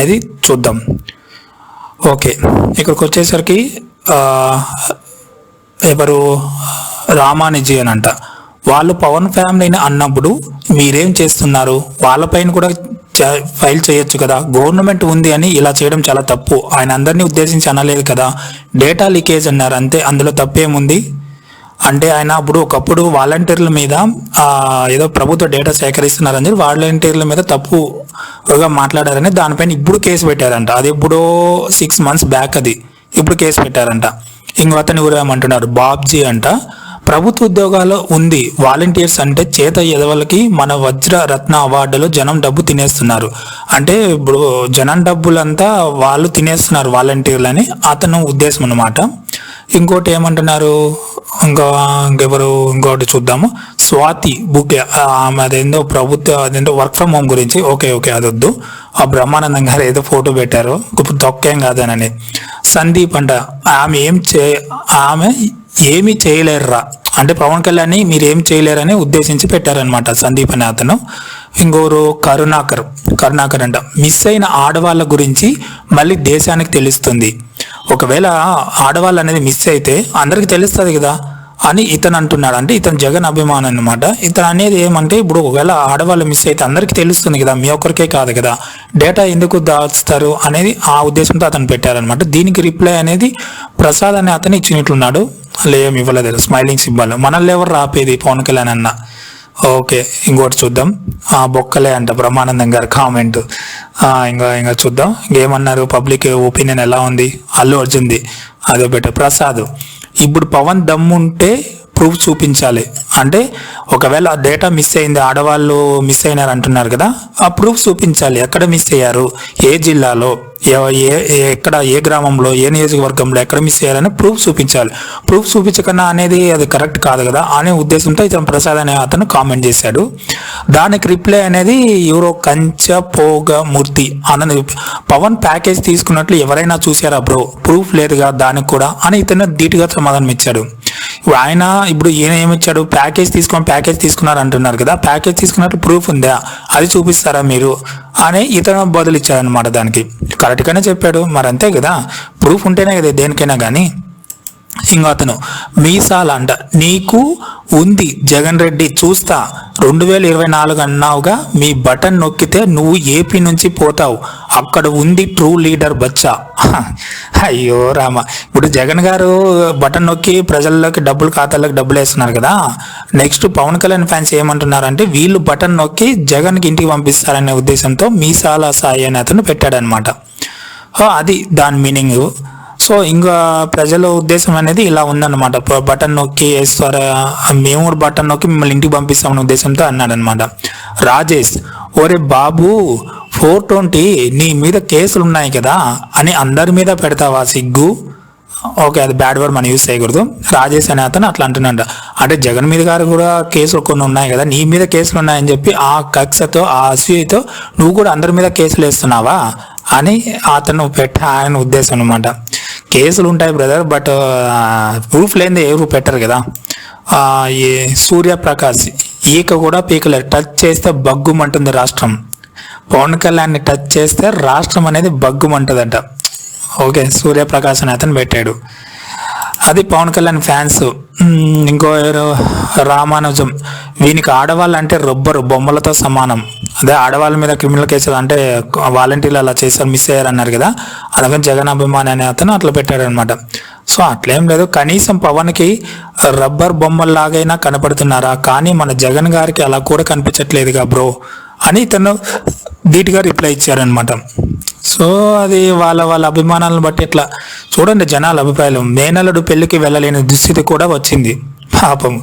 అనేది చూద్దాం. ఓకే. ఇక్కడికి వచ్చేసరికి ఎవరు? రామానిజీ అని అంట వాళ్ళు పవన్ ఫ్యామిలీని అన్నప్పుడు మీరేం చేస్తున్నారు? వాళ్ళపైన కూడా చ- ఫైల్ చేయొచ్చు కదా. గవర్నమెంట్ ఉంది అని ఇలా చేయడం చాలా తప్పు. ఆయన అందరినీ ఉద్దేశించి అనలేదు కదా. డేటా లీకేజ్ అన్నారు. అంతే. అందులో తప్పేముంది? అంటే ఆయన అప్పుడు ఒకప్పుడు వాలంటీర్ల మీద ఏదో ప్రభుత్వ డేటా సేకరిస్తున్నారని చెప్పి వాలంటీర్ల మీద తప్పుగా మాట్లాడారని దానిపైన ఇప్పుడు కేసు పెట్టారంట. అది ఎప్పుడో సిక్స్ మంత్స్ బ్యాక్ అది. ఇప్పుడు కేసు పెట్టారంట. ఇంకో అతని కూడా ఏమంటున్నారు బాబ్జీ అంట. ప్రభుత్వ ఉద్యోగాలు ఉంది. వాలంటీర్స్ అంటే చేత ఎదవలకి మన వజ్ర రత్న అవార్డులో జనం డబ్బు తినేస్తున్నారు. అంటే ఇప్పుడు జనం డబ్బులంతా వాళ్ళు తినేస్తున్నారు వాలంటీర్లని. అతను ఉద్దేశం అనమాట ఇంకోటి ఏమంటున్నారు? ఇంకా ఇంకెవరు ఇంకోటి చూద్దాము. స్వాతి బుక్ ఆమె అదేందో ప్రభుత్వ అదేంటో వర్క్ ఫ్రమ్ హోమ్ గురించి. ఓకే ఓకే అది వద్దు ఆ బ్రహ్మానందం గారు ఏదో ఫోటో పెట్టారు. ఇప్పుడు తొక్కేం కాదనని. సందీప్ అంట ఆమె ఏం చే ఆమె ఏమి చేయలేరురా. అంటే పవన్ కళ్యాణ్ మీరు ఏం చేయలేరని ఉద్దేశించి పెట్టారనమాట సందీప్ అనే అతను. ఇంకోరు కరుణాకర్ కరుణాకర్ అంట మిస్ అయిన ఆడవాళ్ళ గురించి మళ్ళీ దేశానికి తెలుస్తుంది. ఒకవేళ ఆడవాళ్ళు అనేది మిస్ అయితే అందరికి తెలుస్తుంది కదా అని ఇతను అంటున్నాడు అంటే ఇతను జగన్ అభిమానం అనమాట ఇతను అనేది ఏమంటే ఇప్పుడు ఒకవేళ ఆడవాళ్ళు మిస్ అయితే అందరికీ తెలుస్తుంది కదా మీ ఒక్కరికే కాదు కదా డేటా ఎందుకు దాస్తారు అనేది ఆ ఉద్దేశంతో అతను పెట్టారనమాట దీనికి రిప్లై అనేది ప్రసాద్ అనే అతను ఇచ్చినట్లున్నాడు. లేం ఇవ్వలేదు స్మైలింగ్ సింబల్. మనల్ని ఎవరు రాపేది పవన్ కళ్యాణ్ అన్న. ఓకే ఇంకోటి చూద్దాం. ఆ బొక్కలే అంట బ్రహ్మానందం గారు కామెంట్. ఇంకా ఇంకా చూద్దాం. ఇంకేమన్నారు? పబ్లిక్ ఒపీనియన్ ఎలా ఉంది? అల్లు అర్జున్ది. అదే బెటర్ ప్రసాద్. ఇప్పుడు పవన్ దమ్ముంటే ప్రూఫ్ చూపించాలి. అంటే ఒకవేళ డేటా మిస్ అయింది ఆడవాళ్ళు మిస్ అయినారు అంటున్నారు కదా ఆ ప్రూఫ్ చూపించాలి. ఎక్కడ మిస్ అయ్యారు? ఏ జిల్లాలో? ఏ- ఎక్కడ ఏ గ్రామంలో? ఏ నియోజకవర్గంలో ఎక్కడ మిస్ అయ్యారని ప్రూఫ్ చూపించాలి. ప్రూఫ్ చూపించకన్నా అనేది అది కరెక్ట్ కాదు కదా అనే ఉద్దేశంతో ఇతను ప్రసాద్ అనే అతను కామెంట్ చేశాడు. దానికి రిప్లై అనేది ఎవరో కంచ పోగ మూర్తి అని పవన్ ప్యాకేజ్ తీసుకున్నట్లు ఎవరైనా చూసారా బ్రో ప్రూఫ్ లేదుగా దానికి కూడా అని ఇతను ధీటుగా సమాధానం ఇచ్చాడు. ఆయన ఇప్పుడు ఈయన ఏమిచ్చాడు? ప్యాకేజ్ తీసుకొని ప్యాకేజ్ తీసుకున్నారు అంటున్నారు కదా ప్యాకేజ్ తీసుకున్నట్టు ప్రూఫ్ ఉందా? అది చూపిస్తారా మీరు? అని ఇతను బదులు ఇచ్చాడు అనమాట దానికి కరెక్ట్గానే చెప్పాడు మరి అంతే కదా? ప్రూఫ్ ఉంటేనే కదా దేనికైనా కానీ ఇంకా అతను మీసాల అంట నీకు ఉంది. జగన్ రెడ్డి చూస్తా. రెండు వేల ఇరవై నాలుగు అన్నావుగా మీ బటన్ నొక్కితే నువ్వు ఏపీ నుంచి పోతావు. అక్కడ ఉంది ట్రూ లీడర్ బచ్చా. అయ్యో రామ. ఇప్పుడు జగన్ గారు బటన్ నొక్కి ప్రజల్లోకి డబ్బులు ఖాతాల్లోకి డబ్బులు వేస్తున్నారు కదా. నెక్స్ట్ పవన్ కళ్యాణ్ ఫ్యాన్స్ ఏమంటున్నారంటే వీళ్ళు బటన్ నొక్కి జగన్కి ఇంటికి పంపిస్తారనే ఉద్దేశంతో మీసాల సాయి అనే అతను పెట్టాడనమాట అది దాని మీనింగ్. సో ఇంకా ప్రజల ఉద్దేశం అనేది ఇలా ఉందన్నమాట. బటన్ నొక్కి వేస్తారా మేము కూడా బటన్ నొక్కి మిమ్మల్ని ఇంటికి పంపిస్తామనే ఉద్దేశంతో అన్నాడనమాట రాజేష్ ఒరే బాబు ఫోర్ ట్వంటీ నీ మీద కేసులు ఉన్నాయి కదా అని అందరి మీద పెడతావా సిగ్గు? ఓకే అది బ్యాడ్ వర్డ్ మనం యూజ్ చేయకూడదు. రాజేష్ అనే అతను అట్లా అంటున్నాడు అంటే జగన్ మీద గారు కూడా కేసులు కొన్ని ఉన్నాయి కదా నీ మీద కేసులు ఉన్నాయని చెప్పి ఆ కక్షతో ఆ అసూయతో నువ్వు కూడా అందరి మీద కేసులు వేస్తున్నావా? అని అతను పెట్ట ఆయన ఉద్దేశం అనమాట కేసులు ఉంటాయి బ్రదర్ బట్ ప్రూఫ్ లేనిదే ఎవరు పెట్టరు కదా. ఈ సూర్యప్రకాష్ ఈక కూడా పీకలేరు టచ్ చేస్తే బగ్గుమంటుంది రాష్ట్రం. పవన్ కళ్యాణ్ని టచ్ చేస్తే రాష్ట్రం అనేది బగ్గుమంటుందంట. ఓకే సూర్యప్రకాశ్ అని అతను పెట్టాడు. అది పవన్ కళ్యాణ్ ఫ్యాన్స్. ఇంకో ఎవరు? రామానుజం. వీనికి ఆడవాళ్ళు అంటే రొబ్బరు బొమ్మలతో సమానం. అదే ఆడవాళ్ళ మీద క్రిమినల్ కేసులు అంటే వాలంటీర్లు అలా చేశారు మిస్ అయ్యారు అన్నారు కదా. అలాగే జగన్ అభిమాని అనే అతను అట్లా పెట్టాడనమాట సో అట్లేం లేదు. కనీసం పవన్కి రబ్బర్ బొమ్మల్లాగైనా కనపడుతున్నారా? కానీ మన జగన్ గారికి అలా కూడా కనిపించట్లేదుగా బ్రో. అని ఇతను ధీటుగా రిప్లై ఇచ్చారనమాట సో అది వాళ్ళ వాళ్ళ అభిమానాలను బట్టి ఇట్లా చూడండి జనాల అభిప్రాయాలు. మేనలుడు పెళ్ళికి వెళ్ళలేని దుస్థితి కూడా వచ్చింది. పాపం.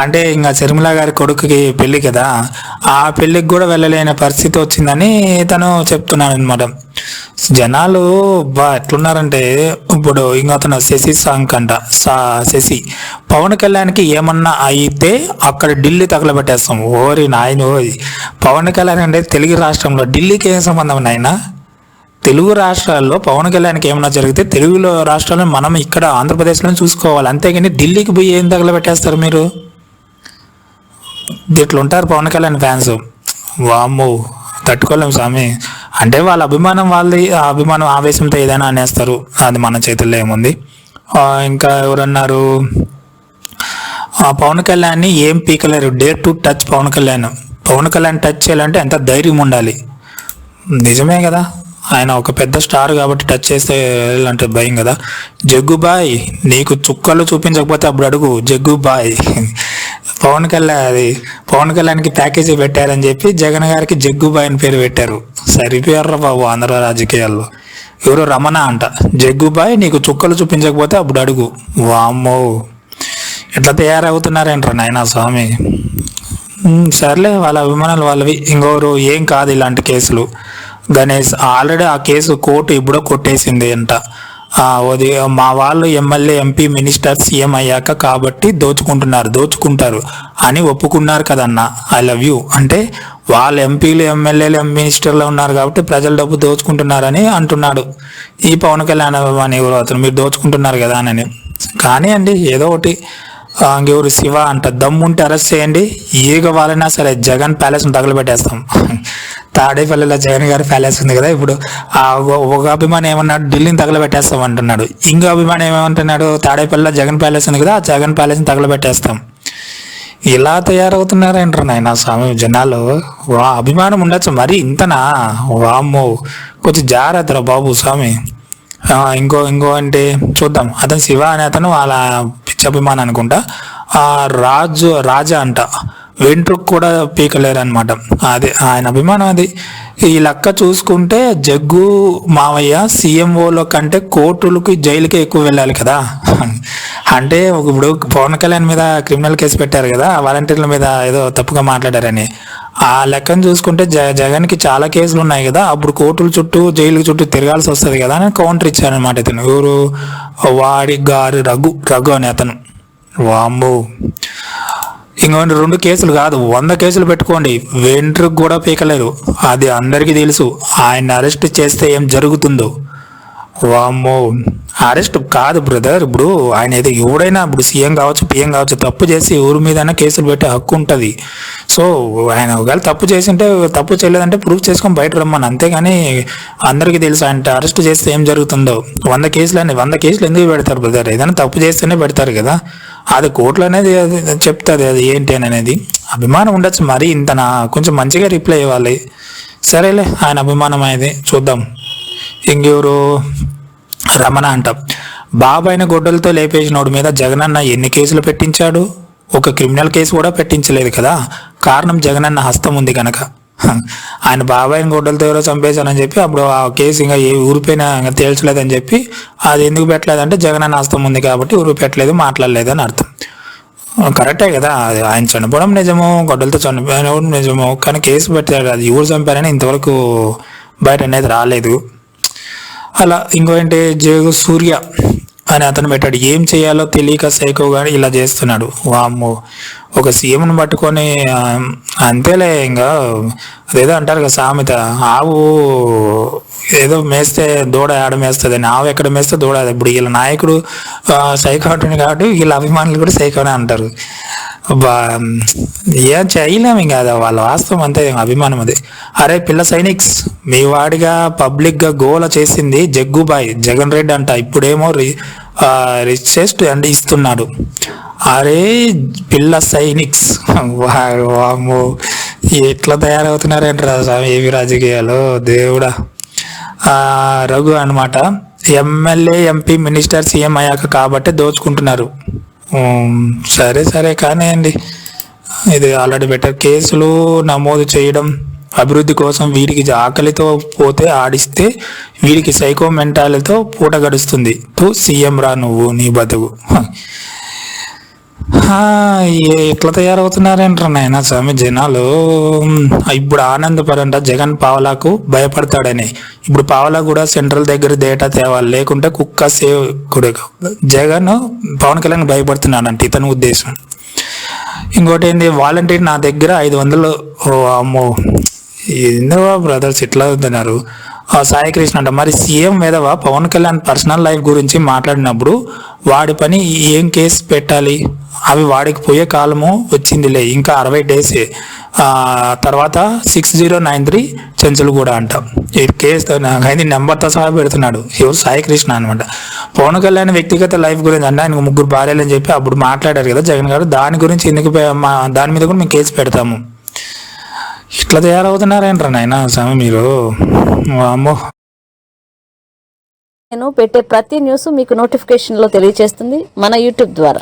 అంటే ఇంకా శర్మిల గారి కొడుకుకి పెళ్ళి కదా ఆ పెళ్ళికి కూడా వెళ్ళలేని పరిస్థితి వచ్చిందని తను చెప్తున్నాను అనమాట జనాలు బా ఎట్లున్నారంటే ఇప్పుడు ఇంకా అతను శశి సాంగ్ అంట సా శశి పవన్ కళ్యాణ్కి ఏమన్నా అయితే అక్కడ ఢిల్లీ తగలబెట్టేస్తాం. ఓరి నాయన ఓరి పవన్ కళ్యాణ్ అంటే తెలుగు రాష్ట్రంలో ఢిల్లీకి ఏం సంబంధం నాయనా? తెలుగు రాష్ట్రాల్లో పవన్ కళ్యాణ్కి ఏమైనా జరిగితే తెలుగులో రాష్ట్రాలను మనం ఇక్కడ ఆంధ్రప్రదేశ్లో చూసుకోవాలి. అంతేగాని ఢిల్లీకి పోయి ఏం తగలబెట్టేస్తారు మీరు? ఇట్లా ఉంటారు పవన్ కళ్యాణ్ ఫ్యాన్స్. వామ్మో తట్టుకోలేము స్వామి. అంటే వాళ్ళ అభిమానం వాళ్ళది ఆ అభిమానం ఆవేశంతో ఏదైనా అనేస్తారు. అది మన చేతుల్లో ఏముంది? ఇంకా ఎవరన్నారు? ఆ పవన్ కళ్యాణ్ని ఏం పీకలేరు. Dare to touch Pawan Kalyan. Pawan Kalyan touch చేయాలంటే ఎంత ధైర్యం ఉండాలి? నిజమే కదా? ఆయన ఒక పెద్ద స్టార్ కాబట్టి టచ్ చేస్తే అంటే భయం కదా. జగ్గుబాయ్ నీకు చుక్కలు చూపించకపోతే అప్పుడు అడుగు జగ్గుబాయ్ పవన్ కళ్యాణ్ అది పవన్ కళ్యాణ్కి ప్యాకేజీ పెట్టారని చెప్పి జగన్ గారికి జగ్గుబాయ్ అని పేరు పెట్టారు. సరిపోయారు బాబు ఆంధ్ర రాజకీయాల్లో. ఎవరో రమణ అంట జగ్గుబాయ్ నీకు చుక్కలు చూపించకపోతే అప్పుడు అడుగు. వామ్మో. ఎట్లా తయారవుతున్నారేంట్రా నాయనా స్వామి? సర్లే వాళ్ళ అభిమానాలు వాళ్ళవి. ఇంకొకరు ఏం కాదు ఇలాంటి కేసులు. గణేష్ ఆల్రెడీ ఆ కేసు కోర్టు ఇప్పుడో కొట్టేసింది అంట. ఆ, మా వాళ్ళు ఎమ్మెల్యే ఎంపీ మినిస్టర్ సీఎం అయ్యాక కాబట్టి దోచుకుంటున్నారు దోచుకుంటారు అని ఒప్పుకున్నారు కదన్న. ఐ లవ్ యూ అంటే వాళ్ళ ఎంపీలు ఎమ్మెల్యేలు మినిస్టర్లు ఉన్నారు కాబట్టి ప్రజల డబ్బు దోచుకుంటున్నారని అంటున్నాడు. ఈ పవన్ కళ్యాణ్ అని ఎవరు అతను. మీరు దోచుకుంటున్నారు కదా అని. కానీ అండి ఏదో ఒకటి ఇంకెవరు శివ అంట దమ్ముంటే అరెస్ట్ చేయండి. ఏగ వాళ్ళైనా సరే జగన్ ప్యాలెస్ తగలబెట్టేస్తాం తాడేపల్లిలో జగన్ గారి ప్యాలెస్ ఉంది కదా ఇప్పుడు ఆ ఒక- అభిమాని ఏమన్నాడు ఢిల్లీని తగలబెట్టేస్తాం అంటున్నాడు. ఇంకో అభిమాని ఏమంటున్నాడు తాడేపల్లిలో జగన్ ప్యాలెస్ ఉంది కదా ఆ జగన్ ప్యాలెస్ని తగలబెట్టేస్తాం ఇలా తయారవుతున్నారంటారు నాయన స్వామి జనాలు? వా అభిమానం ఉండొచ్చు మరి ఇంతనా? వామ్మో కొంచెం జాగ్రత్తరా బాబు స్వామి? ఇంకో ఇంకో అంటే చూద్దాం. అతను శివ అనే అతను వాళ్ళ అభిమానం అనుకుంటా ఆ రాజు రాజా అంట. వెంట్రుకు కూడా పీకలేరు అనమాట అదే ఆయన అభిమానం అది. ఈ లెక్క చూసుకుంటే జగ్గు మావయ్య సీఎంఓలో కంటే కోర్టులకి జైలుకే ఎక్కువ వెళ్ళాలి కదా. అంటే ఇప్పుడు పవన్ కళ్యాణ్ మీద క్రిమినల్ కేసు పెట్టారు కదా వాలంటీర్ల మీద ఏదో తప్పుగా మాట్లాడారని. ఆ లెక్కను చూసుకుంటే జ జగన్కి చాలా కేసులు ఉన్నాయి కదా అప్పుడు కోర్టుల చుట్టూ జైలు చుట్టూ తిరగాల్సి వస్తుంది కదా అని కౌంటర్ ఇచ్చారనమాట ఇతను. ఎవరు? వాడి గారి రఘు రఘు అని అతను. వాంబు ఇంకొన్ని రెండు కేసులు కాదు వంద కేసులు పెట్టుకోండి. వెంట్రుకు కూడా పీకలేరు అది అందరికీ తెలుసు. ఆయన అరెస్ట్ చేస్తే ఏం జరుగుతుందో. వామ్మో. అరెస్ట్ కాదు బ్రదర్ ఇప్పుడు ఆయన ఏదో ఎవడైనా ఇప్పుడు సీఎం కావచ్చు పిఎం కావచ్చు తప్పు చేసి ఎవరి మీదైనా కేసులు పెట్టే హక్కు ఉంటుంది. సో ఆయన ఒకవేళ తప్పు చేసి ఉంటే తప్పు చేయలేదంటే ప్రూఫ్ చేసుకొని బయట రమ్మని. అంతేగాని అందరికీ తెలుసు ఆయన అరెస్ట్ చేస్తే ఏం జరుగుతుందో. వంద కేసులు అని వంద కేసులు ఎందుకు పెడతారు బ్రదర్? ఏదైనా తప్పు చేస్తేనే పెడతారు కదా. అది కోర్టులు అనేది అది చెప్తుంది అది ఏంటి అని అనేది. అభిమానం ఉండొచ్చు మరి ఇంతనా కొంచెం మంచిగా రిప్లై ఇవ్వాలి. సరేలే ఆయన అభిమానం అనేది చూద్దాం. ఇంకెవరు? రమణ అంట. బాబాయిన గొడ్డలతో లేపేసినోడి మీద జగనన్న ఎన్ని కేసులు పెట్టించాడు? ఒక క్రిమినల్ కేసు కూడా పెట్టించలేదు కదా? కారణం జగనన్న హస్తం ఉంది కనుక ఆయన బాబాయిని గొడ్డలతో ఎవరో చంపేశానని చెప్పి అప్పుడు ఆ కేసు ఇంకా ఏ ఊరిపోయినా ఇంకా తేల్చలేదని చెప్పి అది ఎందుకు పెట్టలేదంటే జగనన్న హస్తం ఉంది కాబట్టి ఊరు పెట్టలేదు మాట్లాడలేదు అని అర్థం. కరెక్టే కదా? ఆయన చనిపోవడం నిజము గొడ్డలతో చనిపోవడం నిజము కానీ కేసు పెట్టాడు అది ఎవరు చంపారని ఇంతవరకు బయట అనేది రాలేదు. అలా ఇంకో ఏంటి జేగు సూర్య అని అతను పెట్టాడు. ఏం చేయాలో తెలియక సైకోగా ఇలా చేస్తున్నాడు. వామ్మో. ఒక సీఎంను పట్టుకొని అంతేలే ఇంకా. అదేదో అంటారు కదా సామెత ఆవు ఏదో మేస్తే దూడ ఆడ మేస్తుంది అని ఆవు ఎక్కడ మేస్తే దూడ ఇప్పుడు వీళ్ళ నాయకుడు ఆ, కాబట్టి వీళ్ళ అభిమానులు కూడా సైకోనే అంటారు. బా ఏం చేయలేము ఇంకా అది వాళ్ళ వాస్తవం అంతే అభిమానం అది. అరే పిల్ల సైనిక్స్ మీ వాడిగా పబ్లిక్గా గోల చేసింది జగ్గుబాయ్ జగన్ రెడ్డి అంట. ఇప్పుడేమో రి రిచెస్ట్ అండ్ ఇస్తున్నాడు. అరే పిల్ల సైనిక్స్. వాము ఎట్లా తయారవుతున్నారేంట్రా స్వామి? ఏవి రాజకీయాలు? దేవుడా. రఘు అన్నమాట. ఎమ్మెల్యే ఎంపీ మినిస్టర్ సీఎం అయ్యాక కాబట్టి దోచుకుంటున్నారు. సరే సరే సరే కానివ్వండి ఇది ఆల్రెడీ బెటర్ కేసులు నమోదు చేయడం అభివృద్ధి కోసం వీడికి ఆకలితో పోతే ఆడిస్తే వీడికి సైకో మెంటాలతో పూట గడుస్తుంది. తూ సీఎం రా నువ్వు నీ బతుకు. ఎట్లా తయారవుతున్నారంటారు నాయన స్వామి జనాలు? ఇప్పుడు ఆనందపడంట జగన్ పావలాకు భయపడతాడని. ఇప్పుడు పావలా కూడా సెంట్రల్ దగ్గర డేటా తేవాలి. లేకుంటే కుక్క సేవ్ కూడా జగన్ పవన్ కళ్యాణ్ భయపడుతున్నాడంట ఇతని ఉద్దేశం. ఇంకోటి ఏంది? వాలంటీర్ నా దగ్గర ఐదు వందలు ఓ అమ్మో. ఎందుకు బ్రదర్స్ ఇట్లా అవుతున్నారు ఆ, సాయి కృష్ణ అంట. మరి సీఎం వేదవ పవన్ కళ్యాణ్ పర్సనల్ లైఫ్ గురించి మాట్లాడినప్పుడు వాడి పని ఏం కేసు పెట్టాలి? అవి వాడికి పోయే కాలము వచ్చిందిలే ఇంకా అరవై డేస్ తర్వాత సిక్స్ జీరో నైన్ త్రీ చెంచులు కూడా అంట. ఈ కేసు నాకైతే నెంబర్తో సహా పెడుతున్నాడు. ఎవరు సాయి కృష్ణ అనమాట పవన్ కళ్యాణ్ వ్యక్తిగత లైఫ్ గురించి అంటే ఆయనకు ముగ్గురు భార్యలు అని చెప్పి అప్పుడు మాట్లాడారు కదా జగన్ గారు. దాని గురించి ఎందుకు మా దాని మీద కూడా మేము కేసు పెడతాము. ఇట్లా తయారవుతున్నారేంట్రా నాయన స్వామి మీరు? అమ్మో నేను పెట్టే ప్రతి న్యూస్ మీకు నోటిఫికేషన్లో తెలియజేస్తుంది మన యూట్యూబ్ ద్వారా.